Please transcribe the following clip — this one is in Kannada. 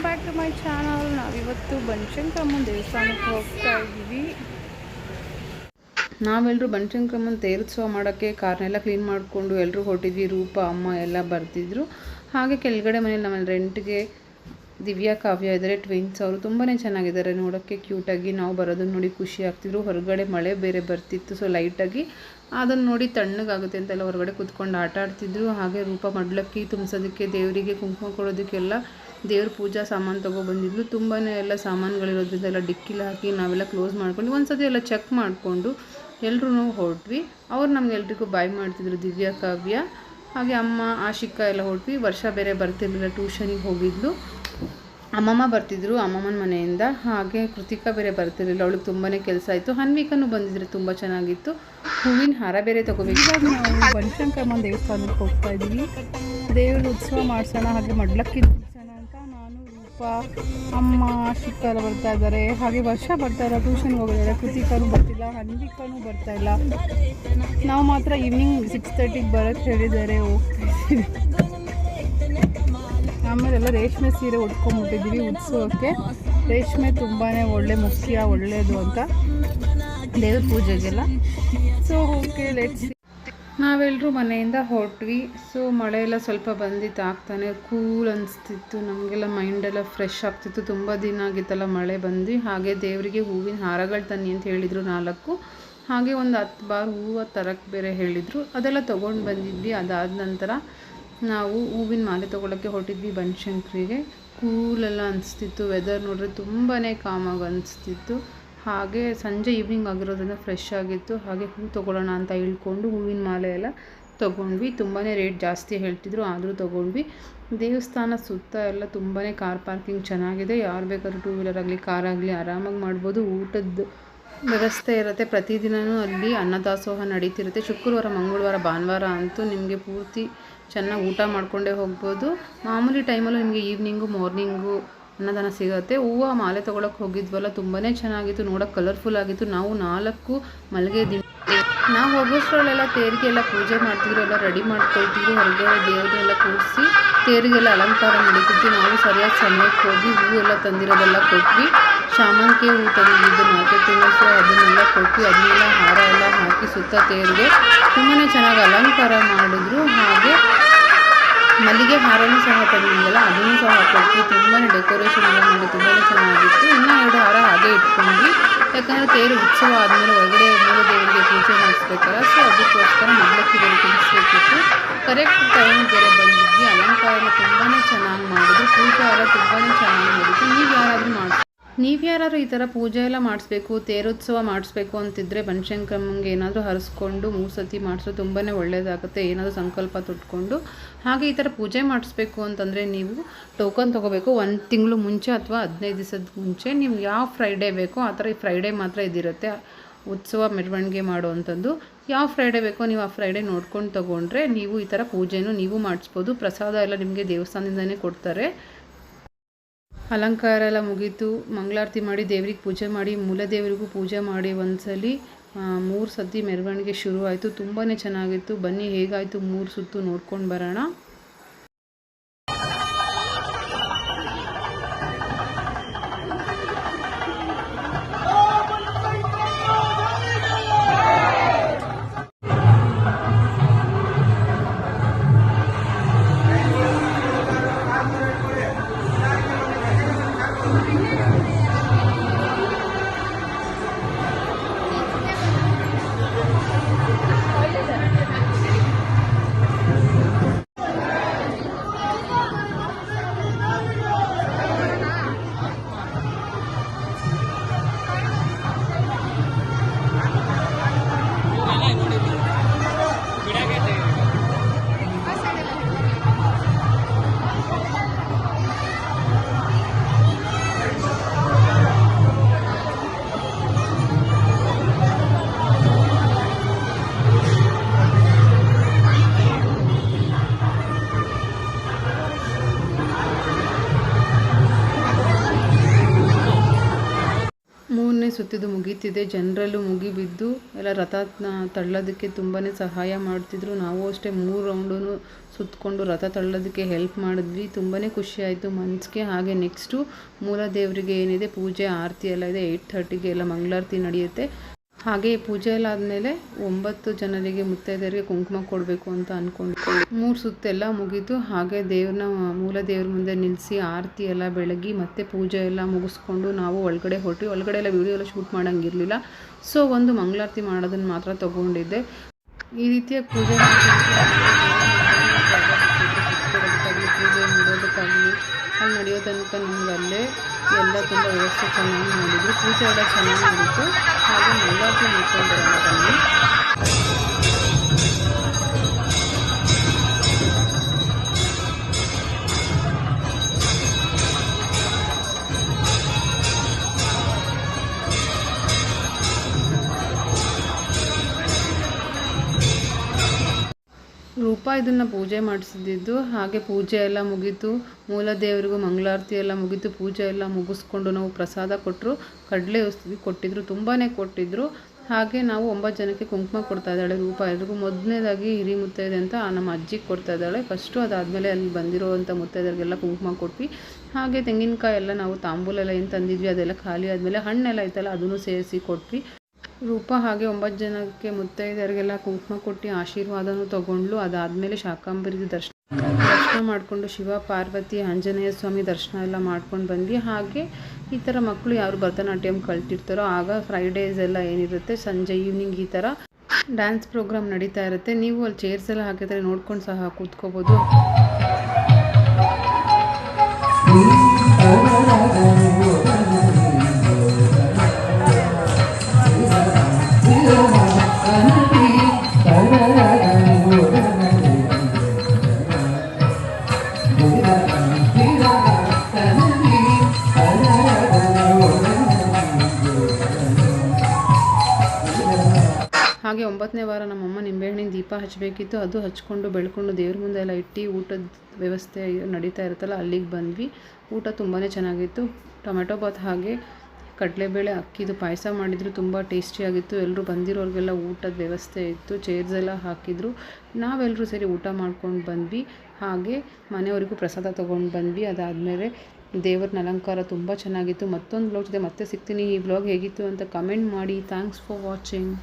Welcome back to my channel ನಾವಿವತ್ತು ಬನಶಂಕರಮ್ಮನ ದೇವಸ್ಥಾನಕ್ಕೆ ಹೋಗ್ತಾ ಇದ್ದೀವಿ. ನಾವೆಲ್ಲರೂ ಬನಶಂಕರಮ್ಮನ ತೇರುತ್ಸವ ಮಾಡೋಕ್ಕೆ ಕಾರ್ನೆಲ್ಲ ಕ್ಲೀನ್ ಮಾಡಿಕೊಂಡು ಎಲ್ಲರೂ ಹೊರಟಿದ್ವಿ. ರೂಪ, ಅಮ್ಮ ಎಲ್ಲ ಬರ್ತಿದ್ರು. ಹಾಗೆ ಕೆಳಗಡೆ ಮನೇಲಿ ನಮ್ಮ ರೆಂಟ್ಗೆ ದಿವ್ಯಾ, ಕಾವ್ಯ ಇದ್ದಾರೆ. ಟ್ವಿನ್ಸ್ ಅವರು ತುಂಬಾ ಚೆನ್ನಾಗಿದ್ದಾರೆ. ನೋಡೋಕ್ಕೆ ಕ್ಯೂಟಾಗಿ ನಾವು ಬರೋದನ್ನ ನೋಡಿ ಖುಷಿ ಆಗ್ತಿದ್ರು. ಹೊರಗಡೆ ಮಳೆ ಬೇರೆ ಬರ್ತಿತ್ತು. ಸೊ ಲೈಟಾಗಿ ಅದನ್ನು ನೋಡಿ ತಣ್ಣಗಾಗುತ್ತೆ ಅಂತೆಲ್ಲ ಹೊರಗಡೆ ಕೂತ್ಕೊಂಡು ಆಟ ಆಡ್ತಿದ್ರು. ಹಾಗೆ ರೂಪ ಮಡ್ಲಕ್ಕಿ ತುಂಬಿಸೋದಕ್ಕೆ, ದೇವರಿಗೆ ಕುಂಕುಮ ಕೊಡೋದಕ್ಕೆಲ್ಲ ದೇವ್ರ ಪೂಜಾ ಸಾಮಾನು ತೊಗೊಬಂದಿದ್ಲು ತುಂಬಾ ಎಲ್ಲ ಸಾಮಾನುಗಳಿರೋದ್ರಿಂದ ಎಲ್ಲ ಡಿಕ್ಕಿಲಿ ಹಾಕಿ ನಾವೆಲ್ಲ ಕ್ಲೋಸ್ ಮಾಡ್ಕೊಂಡು ಒಂದ್ಸತಿ ಎಲ್ಲ ಚೆಕ್ ಮಾಡಿಕೊಂಡು ಎಲ್ಲರೂ ಹೊರಟ್ವಿ. ಅವ್ರು ನಮ್ಗೆಲ್ರಿಗೂ ಬಾಯ್ ಮಾಡ್ತಿದ್ರು, ದಿವ್ಯಾ, ಕಾವ್ಯ. ಹಾಗೆ ಅಮ್ಮ, ಆಶಿಕಾ ಎಲ್ಲ ಹೊರಟ್ವಿ. ವರ್ಷ ಬೇರೆ ಬರ್ತಿರ್ಲಿಲ್ಲ, ಟ್ಯೂಷನಿಗೆ ಹೋಗಿದ್ಲು. ಅಮ್ಮಮ್ಮ ಬರ್ತಿದ್ರು ಅಮ್ಮಮ್ಮನ ಮನೆಯಿಂದ. ಹಾಗೆ ಕೃತಿಕಾ ಬೇರೆ ಬರ್ತಿರಲಿಲ್ಲ, ಅವಳಿಗೆ ತುಂಬಾ ಕೆಲಸ ಆಯಿತು. ಹನ್ವಿಕನು ಬಂದಿದ್ರು, ತುಂಬ ಚೆನ್ನಾಗಿತ್ತು. ಹೂವಿನ ಹಾರ ಬೇರೆ ತಗೋಬೇಕು. ಇವಾಗ ನಾವು ಬನಶಂಕರಮ್ಮನ ದೇವಸ್ಥಾನಕ್ಕೆ ಹೋಗ್ತಾ ಇದ್ದೀವಿ. ದೇವ್ರ ಉತ್ಸವ ಮಾಡಿಸೋಣ, ಹಾಗೆ ಮಡ್ಲಕ್ಕಿ ಅಮ್ಮ ಶಿಕ್ಕ ಎಲ್ಲ ಬರ್ತಾ ಇದ್ದಾರೆ. ಹಾಗೆ ವರ್ಷ ಬರ್ತಾ ಇಲ್ಲ ಟ್ಯೂಷನ್ಗೆ ಹೋಗಿದ್ದಾರೆ. ಕೃತಿಕಾನು ಬರ್ತಿಲ್ಲ ಹನ್ವಿಕಾನು ಬರ್ತಾ ಇಲ್ಲ. ನಾವು ಮಾತ್ರ ಈವ್ನಿಂಗ್ ಸಿಕ್ಸ್ ತರ್ಟಿಗೆ ಬರೋಕ್ಕೆ ಹೇಳಿದ್ದಾರೆ. ಹೋಗ್ತಾ ಆಮೇಲೆ ರೇಷ್ಮೆ ಸೀರೆ ಉಟ್ಕೊಂಡ್ಬಿಟ್ಟಿದ್ದೀವಿ ಉತ್ಸವಕ್ಕೆ ರೇಷ್ಮೆ ತುಂಬಾ ಒಳ್ಳೆ ಮುಖ್ಯ ಒಳ್ಳೆಯದು ಅಂತ ದೇವ್ರ ಪೂಜೆಗೆಲ್ಲ. ಸೊ ಓಕೆ ಲೆಟ್ಸ್ ನಾವೆಲ್ಲರೂ ಮನೆಯಿಂದ ಹೊರಟ್ವಿ. ಸೊ ಮಳೆ ಎಲ್ಲ ಸ್ವಲ್ಪ ಬಂದಿತ್ತು, ಆಗ್ತಾನೆ ಕೂಲ್ ಅನಿಸ್ತಿತ್ತು. ನಮಗೆಲ್ಲ ಮೈಂಡೆಲ್ಲ ಫ್ರೆಶ್ ಆಗ್ತಿತ್ತು. ತುಂಬ ದಿನ ಆಗಿತ್ತಲ್ಲ ಮಳೆ ಬಂದು ಹಾಗೆ ದೇವರಿಗೆ ಹೂವಿನ ಹಾರಗಳು ತನ್ನಿ ಅಂತ ಹೇಳಿದರು ನಾಲ್ಕು. ಹಾಗೆ ಒಂದು ಹತ್ತು ಬಾರ್ ಹೂವು ತರಕ್ಕೆ ಬೇರೆ ಹೇಳಿದರು. ಅದೆಲ್ಲ ತೊಗೊಂಡು ಬಂದಿದ್ವಿ. ಅದಾದ ನಂತರ ನಾವು ಹೂವಿನ ಮಾಲೆ ತೊಗೊಳಕ್ಕೆ ಹೊರಟಿದ್ವಿ ಬನಶಂಕರಿಗೆ. ಕೂಲೆಲ್ಲ ಅನಿಸ್ತಿತ್ತು. ವೆದರ್ ನೋಡಿದ್ರೆ ತುಂಬಾ ಕಾಮಾಗಿ ಅನಿಸ್ತಿತ್ತು. ಹಾಗೆ ಸಂಜೆ ಈವ್ನಿಂಗ್ ಆಗಿರೋದ್ರಿಂದ ಫ್ರೆಶ್ ಆಗಿತ್ತು. ಹಾಗೆ ಹೂ ತೊಗೊಳ್ಳೋಣ ಅಂತ ಇಳ್ಕೊಂಡು ಹೂವಿನ ಮಾಲೆ ಎಲ್ಲ ತೊಗೊಂಡ್ವಿ. ತುಂಬಾ ರೇಟ್ ಜಾಸ್ತಿ ಹೇಳ್ತಿದ್ರು, ಆದರೂ ತೊಗೊಂಡ್ವಿ. ದೇವಸ್ಥಾನ ಸುತ್ತ ಎಲ್ಲ ತುಂಬಾ ಕಾರ್ ಪಾರ್ಕಿಂಗ್ ಚೆನ್ನಾಗಿದೆ. ಯಾರು ಬೇಕಾದ್ರೂ ಟೂ ವೀಲರ್ ಆಗಲಿ ಕಾರ್ ಆಗಲಿ ಆರಾಮಾಗಿ ಮಾಡ್ಬೋದು. ಊಟದ್ದು ವ್ಯವಸ್ಥೆ ಇರುತ್ತೆ. ಪ್ರತಿದಿನವೂ ಅಲ್ಲಿ ಅನ್ನದಾಸೋಹ ನಡೀತಿರುತ್ತೆ. ಶುಕ್ರವಾರ, ಮಂಗಳವಾರ, ಭಾನುವಾರ ಅಂತೂ ನಿಮಗೆ ಪೂರ್ತಿ ಚೆನ್ನಾಗಿ ಊಟ ಮಾಡಿಕೊಂಡೇ ಹೋಗ್ಬೋದು. ಮಾಮೂಲಿ ಟೈಮಲ್ಲೂ ನಿಮಗೆ ಈವ್ನಿಂಗು ಮಾರ್ನಿಂಗು ಅನ್ನದಾನ ಸಿಗುತ್ತೆ. ಹೂವು ಮಾಲೆ ತೊಗೊಳಕ್ಕೆ ಹೋಗಿದ್ವಲ್ಲ ತುಂಬಾ ಚೆನ್ನಾಗಿತ್ತು, ನೋಡೋಕೆ ಕಲರ್ಫುಲ್ ಆಗಿತ್ತು. ನಾವು ನಾಲ್ಕು ಮಲ್ಲಿಗೆ ದಿ ನಾವು ಹೋಗೋಷ್ಟ್ರಲ್ಲೆಲ್ಲ ತೇರಿಗೆಲ್ಲ ಪೂಜೆ ಮಾಡ್ತಿದ್ರು, ಎಲ್ಲ ರೆಡಿ ಮಾಡ್ಕೊಳ್ತಿದ್ರು. ಹೊರಗಡೆ ದೇವರೆಲ್ಲ ಕೂರಿಸಿ ತೇರಿಗೆಲ್ಲ ಅಲಂಕಾರ ನಡೀತಿದ್ವಿ ನಾವು ಸರಿಯಾದ ಸಮಯಕ್ಕೆ ಹೋಗಿ ಹೂವು ಎಲ್ಲ ತಂದಿರೋದೆಲ್ಲ ಕೊಟ್ವಿ. ಶಾಮಂತಿಗೆ ಹೂವು ತಂದಿದ್ದು ಮಾರ್ಕೆಟಿಂಗ್ ಅದನ್ನೆಲ್ಲ ಕೊಟ್ಟು ಅದನ್ನೆಲ್ಲ ಹಾರ ಎಲ್ಲ ಹಾಕಿ ಸುತ್ತ ತೇರಿಗೆ ತುಂಬಾ ಚೆನ್ನಾಗಿ ಅಲಂಕಾರ ಮಾಡಿದ್ರು. ಹಾಗೆ ಮಲ್ಲಿಗೆ ಹಾರನು ಸಹ ತಂದಿದ್ದಲ್ಲ ಅದನ್ನು ಸಹ ಕೊಟ್ಟು ತುಂಬಾ ಡೆಕೋರೇಷನ್ ಎಲ್ಲ ಮಾಡಿ ತುಂಬಾ ಚೆನ್ನಾಗಿತ್ತು. ಇನ್ನೂ ಎರಡು ಹಾರ ಹಾಗೆ ಇಟ್ಕೊಂಡ್ವಿ. ಯಾಕಂದರೆ ತೇರು ಉತ್ಸವ ಆದಮೇಲೆ ಒಳಗಡೆ ಮೂಲ ದೇವರಿಗೆ ಪೂಜೆ ಮಾಡಿಸ್ಬೇಕಲ್ಲ ಸೊ ಅದಕ್ಕೋಸ್ಕರ ಮಗ್ಲಕ್ಕಿ ಬೇರೆ ತಿನ್ನಿಸ್ಬೇಕಿತ್ತು ಕರೆಕ್ಟ್ ಟೈಮ್ ಬೇರೆ ಬಂದಿದ್ವಿ. ಅಲಂಕಾರ ತುಂಬಾ ಚೆನ್ನಾಗಿ ಮಾಡಿದ್ರು. ಪೂಜೆ ಎಲ್ಲ ತುಂಬಾ ಚೆನ್ನಾಗಿ ಮಾಡಿದ್ರು. ನೀವು ಯಾರಾದರೂ ಮಾಡಿ ನೀವು ಯಾರಾದರೂ ಈ ಥರ ಪೂಜೆ ಎಲ್ಲ ಮಾಡಿಸ್ಬೇಕು, ತೇರೋತ್ಸವ ಮಾಡಿಸ್ಬೇಕು ಅಂತಿದ್ರೆ ಬನಶಂಕರಮ್ಮಂಗೆ ಏನಾದರೂ ಹರಿಸ್ಕೊಂಡು ಮೂರು ಸತಿ ಮಾಡಿಸೋ ತುಂಬಾ ಒಳ್ಳೆಯದಾಗುತ್ತೆ ಏನಾದರೂ ಸಂಕಲ್ಪ ತೊಟ್ಕೊಂಡು. ಹಾಗೆ ಈ ಥರ ಪೂಜೆ ಮಾಡಿಸ್ಬೇಕು ಅಂತಂದರೆ ನೀವು ಟೋಕನ್ ತೊಗೋಬೇಕು, ಒಂದು ತಿಂಗಳು ಮುಂಚೆ ಅಥವಾ ಹದಿನೈದು ದಿವಸದ ಮುಂಚೆ ನೀವು ಯಾವ ಫ್ರೈಡೇ ಬೇಕೋ ಆ ಥರ ಈ ಫ್ರೈಡೇ ಮಾತ್ರ ಇದಿರುತ್ತೆ. ಉತ್ಸವ ಮೆರವಣಿಗೆ ಮಾಡುವಂಥದ್ದು. ಯಾವ ಫ್ರೈಡೇ ಬೇಕೋ ನೀವು ಆ ಫ್ರೈಡೇ ನೋಡ್ಕೊಂಡು ತೊಗೊಂಡ್ರೆ ನೀವು ಈ ಥರ ಪೂಜೆನೂ ನೀವು ಮಾಡಿಸ್ಬೋದು. ಪ್ರಸಾದ ಎಲ್ಲ ನಿಮಗೆ ದೇವಸ್ಥಾನದಿಂದನೇ ಕೊಡ್ತಾರೆ. ಅಲಂಕಾರ ಎಲ್ಲ ಮುಗೀತು. ಮಂಗಳಾರತಿ ಮಾಡಿ ದೇವ್ರಿಗೆ ಪೂಜೆ ಮಾಡಿ, ಮೂಲ ದೇವರಿಗೂ ಪೂಜೆ ಮಾಡಿ ಒಂದ್ಸಲಿ ಮೂರು ಸತಿ ಮೆರವಣಿಗೆ ಶುರುವಾಯಿತು. ತುಂಬಾ ಚೆನ್ನಾಗಿತ್ತು. ಬನ್ನಿ, ಹೇಗಾಯಿತು ಮೂರು ಸುತ್ತು ನೋಡ್ಕೊಂಡು ಬರೋಣ. ಸುತ್ತಿದ್ದು ಮುಗೀತಿದೆ, ಜನರಲ್ಲೂ ಮುಗಿಬಿದ್ದು ಎಲ್ಲ ರಥ ತಳ್ಳೋದಕ್ಕೆ ತುಂಬಾ ಸಹಾಯ ಮಾಡ್ತಿದ್ರು. ನಾವು ಅಷ್ಟೇ ಮೂರು ರೌಂಡೂ ಸುತ್ತಕೊಂಡು ರಥ ತಳ್ಳೋದಕ್ಕೆ ಹೆಲ್ಪ್ ಮಾಡಿದ್ವಿ. ತುಂಬಾ ಖುಷಿ ಆಯಿತು. ಮನ್ಸಿಗೆ ಹಾಗೆ ನೆಕ್ಸ್ಟು ಮೂಲ ದೇವರಿಗೆ ಏನಿದೆ, ಪೂಜೆ, ಆರತಿ ಎಲ್ಲ ಇದೆ. ಏಯ್ಟ್ ಥರ್ಟಿಗೆ ಎಲ್ಲ ಮಂಗಳಾರತಿ ನಡೆಯುತ್ತೆ. ಹಾಗೆ ಪೂಜೆ ಎಲ್ಲ ಆದಮೇಲೆ ಒಂಬತ್ತು ಜನರಿಗೆ ಮುತ್ತೈದೆಯರಿಗೆ ಕುಂಕುಮ ಕೊಡಬೇಕು ಅಂತ ಅಂದ್ಕೊಂಡು ಮೂರು ಸುತ್ತೆಲ್ಲ ಮುಗೀತು ಹಾಗೆ ದೇವ್ರನ್ನ, ಮೂಲ ದೇವ್ರ ಮುಂದೆ ನಿಲ್ಲಿಸಿ ಆರತಿ ಎಲ್ಲ ಬೆಳಗಿ ಮತ್ತೆ ಪೂಜೆ ಎಲ್ಲ ಮುಗಿಸ್ಕೊಂಡು ನಾವು ಒಳಗಡೆ ಹೊರಟಿ, ಒಳಗಡೆ ಎಲ್ಲ ವೀಡಿಯೋ ಎಲ್ಲ ಶೂಟ್ ಮಾಡೋಂಗಿರಲಿಲ್ಲ. ಸೊ ಒಂದು ಮಂಗಳಾರತಿ ಮಾಡೋದನ್ನು ಮಾತ್ರ ತೊಗೊಂಡಿದ್ದೆ. ಈ ರೀತಿಯ ಪೂಜೆ ಪೂಜೆ ಮಾಡೋದಕ್ಕಾಗಲಿ ಅಲ್ಲಿ ನಡೆಯೋ ತನಕ ನಮ್ಗೆ ಅಲ್ಲೇ ಎಲ್ಲ ತುಂಬ ವ್ಯವಸ್ಥೆ ಚೆನ್ನಾಗಿ ಮಾಡಿದ್ರು. ಪೂಜೆ ಎಲ್ಲ ಚೆನ್ನಾಗಿ ನಡೀತು ಹಾಗೆ ಮಂಗಳಾರತಿ ಮಾಡ್ಕೊಂಡು ಇದನ್ನು ಪೂಜೆ ಮಾಡಿಸಿದ್ದು, ಹಾಗೆ ಪೂಜೆ ಎಲ್ಲ ಮುಗೀತು. ಮೂಲ ದೇವರಿಗೂ ಮಂಗಳಾರತಿ ಎಲ್ಲ ಮುಗೀತು. ಪೂಜೆ ಎಲ್ಲ ಮುಗಿಸ್ಕೊಂಡು ನಾವು ಪ್ರಸಾದ ಕೊಟ್ಟರು ಕಡಲೆ ಕೊಟ್ಟಿದ್ರು ತುಂಬಾ ಕೊಟ್ಟಿದ್ದರು ಹಾಗೆ ನಾವು ಒಂಬತ್ತು ಜನಕ್ಕೆ ಕುಂಕುಮ ಕೊಡ್ತಾ ಇದ್ದಾಳೆ ರೂಪ. ಎಲ್ರಿಗೂ ಮೊದಲನೇದಾಗಿ ಹಿರಿ ಮುತ್ತೈದೆ ಅಂತ ನಮ್ಮ ಅಜ್ಜಿಗೆ ಕೊಡ್ತಾ ಇದ್ದಾಳೆ. ಫಸ್ಟು ಅದಾದಮೇಲೆ ಅಲ್ಲಿ ಬಂದಿರೋವಂಥ ಮುತ್ತೈದರಿಗೆಲ್ಲ ಕುಂಕುಮ ಕೊಟ್ವಿ. ಹಾಗೆ ತೆಂಗಿನಕಾಯಿ ಎಲ್ಲ ನಾವು ತಾಂಬೂಲೆಲ್ಲ ಏನು ತಂದಿದ್ವಿ ಅದೆಲ್ಲ ಖಾಲಿ ಆದಮೇಲೆ ಹಣ್ಣೆಲ್ಲ ಐತಲ್ಲ ಅದನ್ನು ಸೇರಿಸಿ ಕೊಟ್ವಿ. ರೂಪ ಹಾಗೆ ಒಂಬತ್ತು ಜನಕ್ಕೆ ಮುತ್ತೈದೆಯರಿಗೆಲ್ಲ ಕುಂಕುಮ ಕೊಟ್ಟು ಆಶೀರ್ವಾದನೂ ತಗೊಂಡ್ಲು. ಅದಾದಮೇಲೆ ಶಾಕಾಂಬರಿಗೆ ದರ್ಶನ ದರ್ಶನ ಮಾಡಿಕೊಂಡು ಶಿವ, ಪಾರ್ವತಿ, ಆಂಜನೇಯ ಸ್ವಾಮಿ ದರ್ಶನ ಎಲ್ಲ ಮಾಡ್ಕೊಂಡು ಬಂದು ಹಾಗೆ ಈ ಥರ ಮಕ್ಕಳು ಯಾರು ಭರತನಾಟ್ಯಂ ಕಲ್ತಿರ್ತಾರೋ, ಆಗ ಫ್ರೈಡೇಸ್ ಎಲ್ಲ ಏನಿರುತ್ತೆ, ಸಂಜೆ ಈವ್ನಿಂಗ್ ಈ ಥರ ಡ್ಯಾನ್ಸ್ ಪ್ರೋಗ್ರಾಮ್ ನಡೀತಾ ಇರುತ್ತೆ. ನೀವು ಅಲ್ಲಿ ಚೇರ್ಸ್ ಎಲ್ಲ ಹಾಕಿದರೆ ನೋಡ್ಕೊಂಡು ಸಹ ಕೂತ್ಕೋಬೋದು. ಒಂಬತ್ತನೇ ವಾರ ನಮ್ಮಮ್ಮ ನಿಂಬೆಹಣ್ಣಿನ ದೀಪ ಹಚ್ಚಬೇಕಿತ್ತು ಅದು ಹಚ್ಕೊಂಡು ಬೆಳ್ಕೊಂಡು ದೇವ್ರ ಮುಂದೆ ಎಲ್ಲ ಇಟ್ಟು ಊಟದ ವ್ಯವಸ್ಥೆ ನಡೀತಾ ಇರುತ್ತಲ್ಲ, ಅಲ್ಲಿಗೆ ಬಂದ್ವಿ. ಊಟ ತುಂಬಾ ಚೆನ್ನಾಗಿತ್ತು. ಟೊಮೆಟೊ ಬಾತ್ ಹಾಗೆ ಕಡಲೆಬೇಳೆ, ಅಕ್ಕಿದು ಪಾಯಸ ಮಾಡಿದ್ರು. ತುಂಬ ಟೇಸ್ಟಿಯಾಗಿತ್ತು ಎಲ್ಲರೂ ಬಂದಿರೋರಿಗೆಲ್ಲ ಊಟದ ವ್ಯವಸ್ಥೆ ಇತ್ತು. ಚೇರ್ಸ್ ಎಲ್ಲ ಹಾಕಿದ್ರು. ನಾವೆಲ್ಲರೂ ಸೇರಿ ಊಟ ಮಾಡ್ಕೊಂಡು ಬಂದ್ವಿ. ಹಾಗೆ ಮನೆಯವರಿಗೂ ಪ್ರಸಾದ ತೊಗೊಂಡು ಬಂದ್ವಿ. ಅದಾದಮೇಲೆ ದೇವ್ರನ ಅಲಂಕಾರ ತುಂಬ ಚೆನ್ನಾಗಿತ್ತು. ಮತ್ತೊಂದು ಬ್ಲಾಗ್ ಜೊತೆ ಮತ್ತೆ ಸಿಗ್ತೀನಿ. ಈ ಬ್ಲಾಗ್ ಹೇಗಿತ್ತು ಅಂತ ಕಮೆಂಟ್ ಮಾಡಿ. Thanks for watching